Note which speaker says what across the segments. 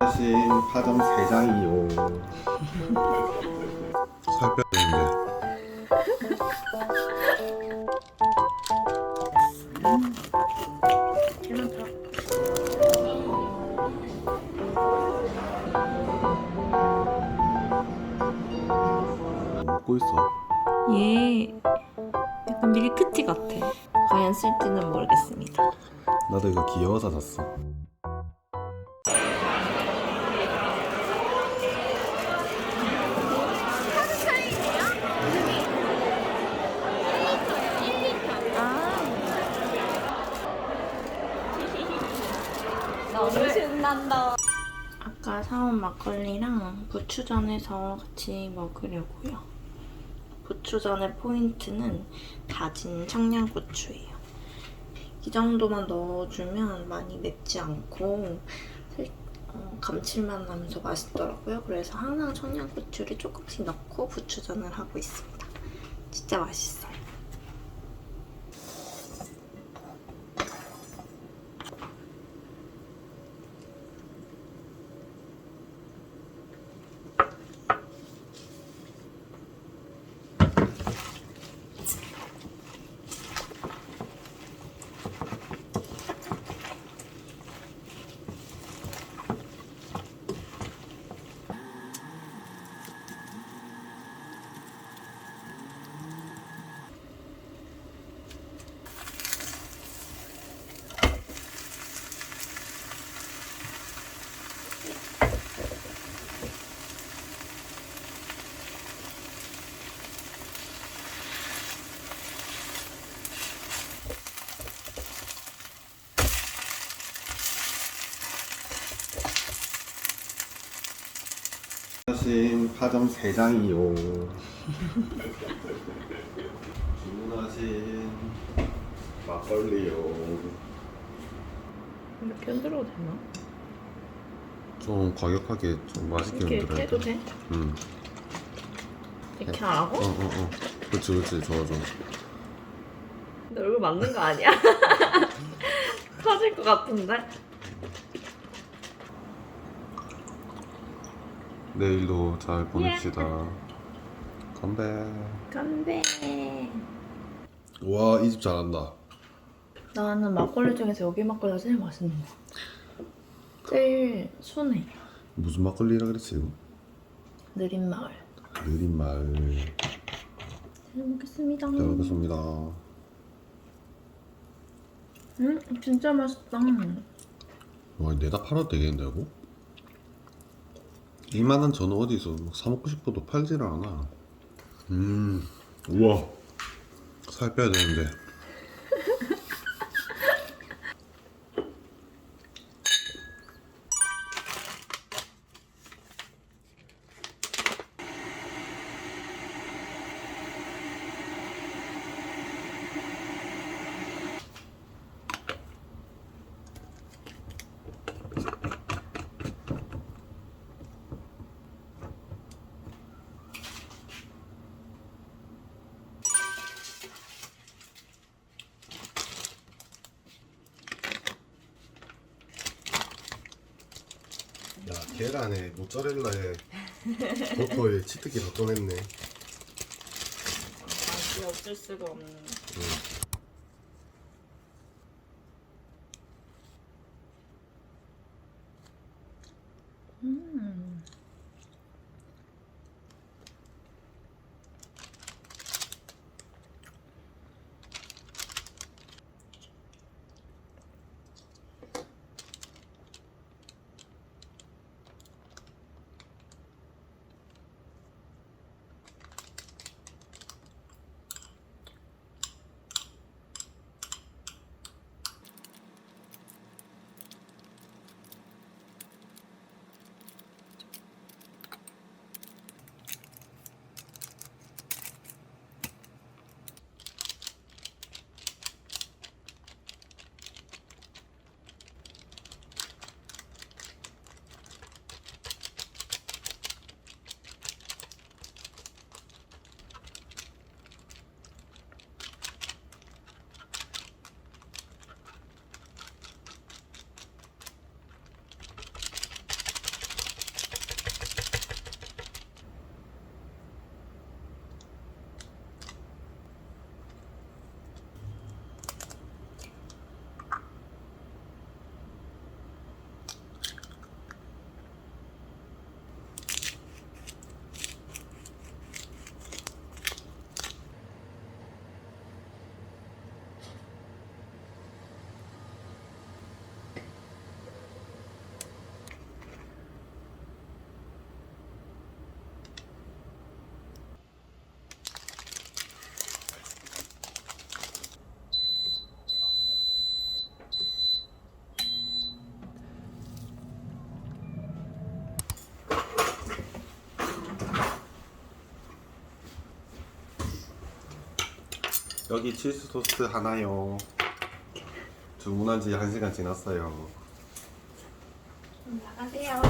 Speaker 1: 사실 파점 3장이요. 살 빼야 되는데. 먹고 있어.
Speaker 2: 얘 약간 밀크티 같아. 과연 쓸지는 모르겠습니다.
Speaker 1: 나도 이거 귀여워서 샀어.
Speaker 2: 너무 신난다. 아까 사온 막걸리랑 부추전해서 같이 먹으려고요. 부추전의 포인트는 다진 청양고추예요. 이 정도만 넣어주면 많이 맵지 않고 살- 어, 감칠맛 나면서 맛있더라고요. 그래서 항상 청양고추를 조금씩 넣고 부추전을 하고 있습니다. 진짜 맛있어요.
Speaker 1: 주문하신 파점 3장이요. 주문하신 막걸리요.
Speaker 2: 이렇게 흔들어도 되나?
Speaker 1: 좀 과격하게 좀 맛있게
Speaker 2: 이렇게
Speaker 1: 흔들어야
Speaker 2: 해도
Speaker 1: 돼.
Speaker 2: 돼?
Speaker 1: 응.
Speaker 2: 이렇게 하라고?
Speaker 1: 어, 어, 어. 그렇지, 그렇지. 좋아, 좋아.
Speaker 2: 너 얼굴 맞는 거 아니야? 터질 것 같은데?
Speaker 1: 내일도 잘 보냅시다. 건배.
Speaker 2: 건배.
Speaker 1: 와, 이 집 잘한다.
Speaker 2: 나는 막걸리 중에서 여기 막걸리가 제일 맛있는 거. 제일 순해.
Speaker 1: 무슨 막걸리라 그랬지? 이거?
Speaker 2: 느린 마을.
Speaker 1: 느린 마을.
Speaker 2: 잘 먹겠습니다.
Speaker 1: 잘 먹겠습니다.
Speaker 2: 음, 진짜 맛있다.
Speaker 1: 와, 내다 팔아도 되겠는데, 이거? 이만한 전어 어디서 막 사먹고 싶어도 팔지를 않아. 음, 우와. 살 빼야 되는데. 야, 계란에 모짜렐라에 버터에 치트키 다 꺼냈네.
Speaker 2: 맛이 어쩔 수가 없는. 음.
Speaker 1: 여기 치즈 토스트 하나요. 주문한 지 1시간 지났어요.
Speaker 2: 나가세요.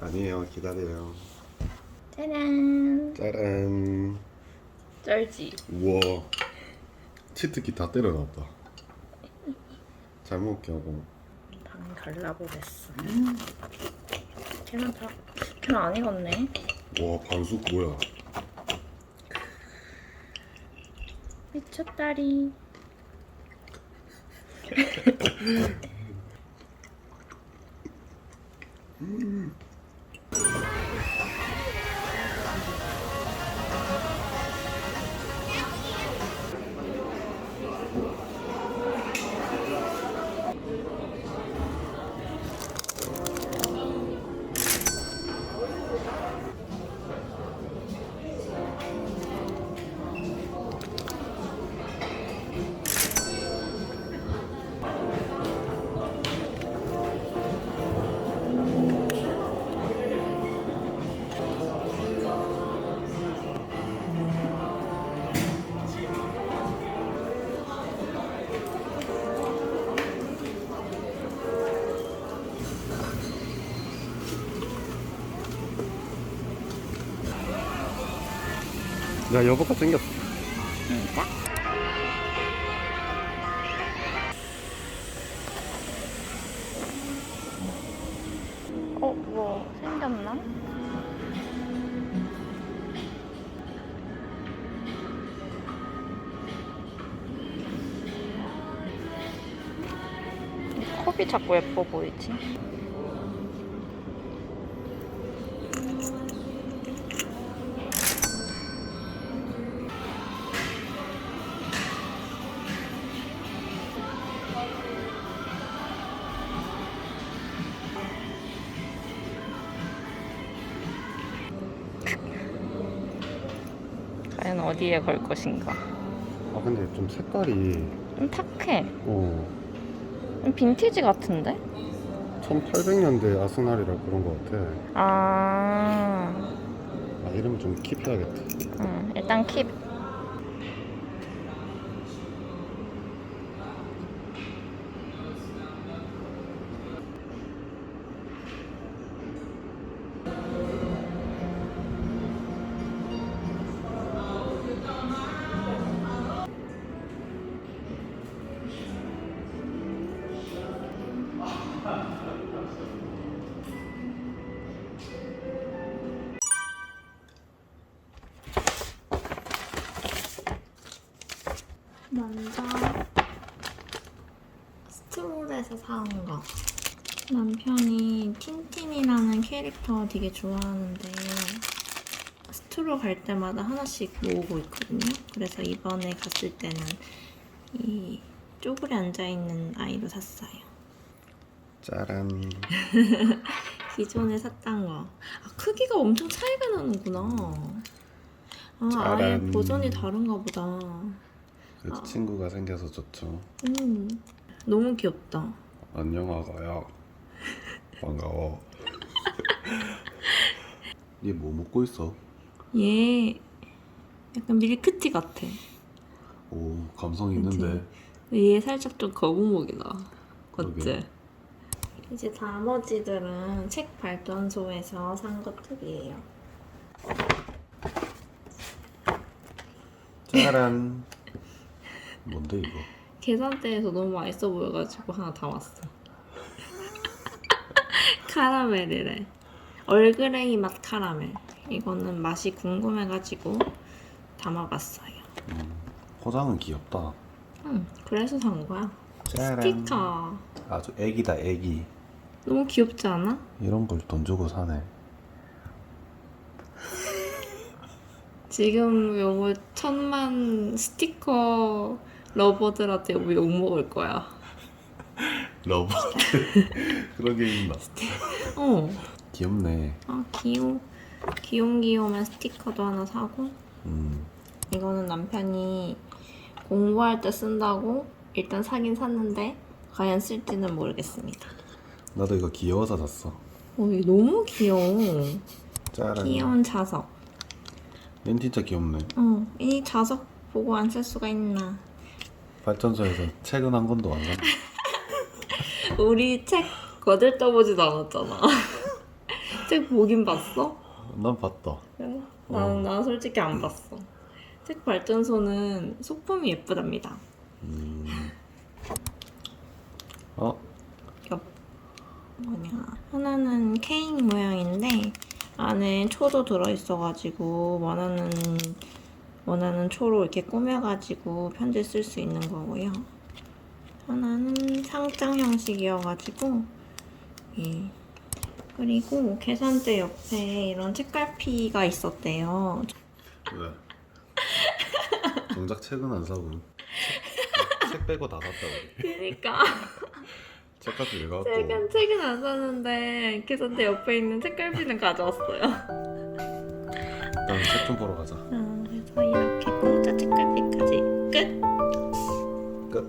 Speaker 1: 아니에요. 기다려요.
Speaker 2: 짜란.
Speaker 1: 짜란.
Speaker 2: 쩔지.
Speaker 1: 우와. 치트키 다 때려놨다. 잘 먹게 하고.
Speaker 2: 방 갈라보겠어. 걔는 다, 걔는 안 익었네.
Speaker 1: 와, 반숙 뭐야?
Speaker 2: 미쳤다리.
Speaker 1: 야, 여보가 생겼어.
Speaker 2: 어, 뭐 생겼나? 이 컵이 자꾸 예뻐 보이지? 과연 어디에 걸 것인가?
Speaker 1: 아, 근데 좀 색깔이,
Speaker 2: 좀 탁해.
Speaker 1: 어,
Speaker 2: 좀 빈티지 같은데?
Speaker 1: 1800년대 아스날이라 그런 것 같아.
Speaker 2: 아,
Speaker 1: 아, 이러면 좀 킵해야겠다.
Speaker 2: 응, 일단 킵. 스트롤에서 사온 거. 남편이 틴틴이라는 캐릭터 되게 좋아하는데 스트롤 갈 때마다 하나씩 모으고 있거든요. 그래서 이번에 갔을 때는 이 쪼그려 앉아 있는 아이로 샀어요.
Speaker 1: 짜란.
Speaker 2: 기존에 샀던 거. 아, 크기가 엄청 차이가 나는구나. 아, 아예
Speaker 1: 짜란.
Speaker 2: 버전이 다른가 보다.
Speaker 1: 그 친구가 생겨서 좋죠.
Speaker 2: 음, 너무 귀엽다.
Speaker 1: 안녕 아가야. 반가워. 얘 뭐 먹고 있어?
Speaker 2: 얘 약간 밀크티 같아.
Speaker 1: 오 감성? 있는데.
Speaker 2: 얘 살짝 좀 거북목이다.
Speaker 1: 그러게.
Speaker 2: 맞지? 이제 나머지들은 책 발전소에서 산 것들이에요.
Speaker 1: 짜란. 뭔데 이거?
Speaker 2: 계산대에서 너무 맛있어 보여가지고 하나 담았어. 카라멜이래. 얼그레이 맛 카라멜. 이거는 맛이 궁금해가지고 담아봤어요.
Speaker 1: 포장은 귀엽다.
Speaker 2: 응, 그래서 산 거야.
Speaker 1: 짜란.
Speaker 2: 스티커.
Speaker 1: 아주 애기다 애기.
Speaker 2: 너무 귀엽지 않아?
Speaker 1: 이런 걸 돈 주고 사네.
Speaker 2: 지금 요거 천만 스티커 러버들한테 요거 욕 먹을 거야.
Speaker 1: 러브. 그런 게 있나?
Speaker 2: 어.
Speaker 1: 귀엽네.
Speaker 2: 아 귀여워. 귀염귀염한 스티커도 하나 사고
Speaker 1: 음.
Speaker 2: 이거는 남편이 공부할 때 쓴다고 일단 사긴 샀는데 과연 쓸지는 모르겠습니다.
Speaker 1: 나도 이거 귀여워서 샀어.
Speaker 2: 어, 이거 너무 귀여워.
Speaker 1: 짜란.
Speaker 2: 귀여운 자석.
Speaker 1: 얘는 진짜 귀엽네.
Speaker 2: 어, 이 자석 보고 안 쓸 수가 있나?
Speaker 1: 발전소에서 책은 한 권도 안 사.
Speaker 2: 우리 책 거들떠보지도 않았잖아. 책 보긴 봤어?
Speaker 1: 난 봤다.
Speaker 2: 그래? 난, 난 솔직히 안 봤어. 책 발전소는 소품이 예쁘답니다.
Speaker 1: 어?
Speaker 2: 옆 뭐냐 하나는 케이크 모양인데 안에 초도 들어있어가지고 원하는 원하는 초로 이렇게 꾸며가지고 편지 쓸 수 있는 거고요. 하나는 상장 형식이어가지고 예. 그리고 계산대 옆에 이런 책갈피가 있었대요.
Speaker 1: 왜? 정작 책은 안 사고 책, 책 빼고 다 샀다 우리.
Speaker 2: 그러니까
Speaker 1: 책값이 왜 갖고?
Speaker 2: 책은 책은 안 샀는데 계산대 옆에 있는 책갈피는 가져왔어요.
Speaker 1: 일단 책좀 보러 가자.
Speaker 2: 아, 그래서 이렇게 공짜 책갈피까지 끝!
Speaker 1: 끝!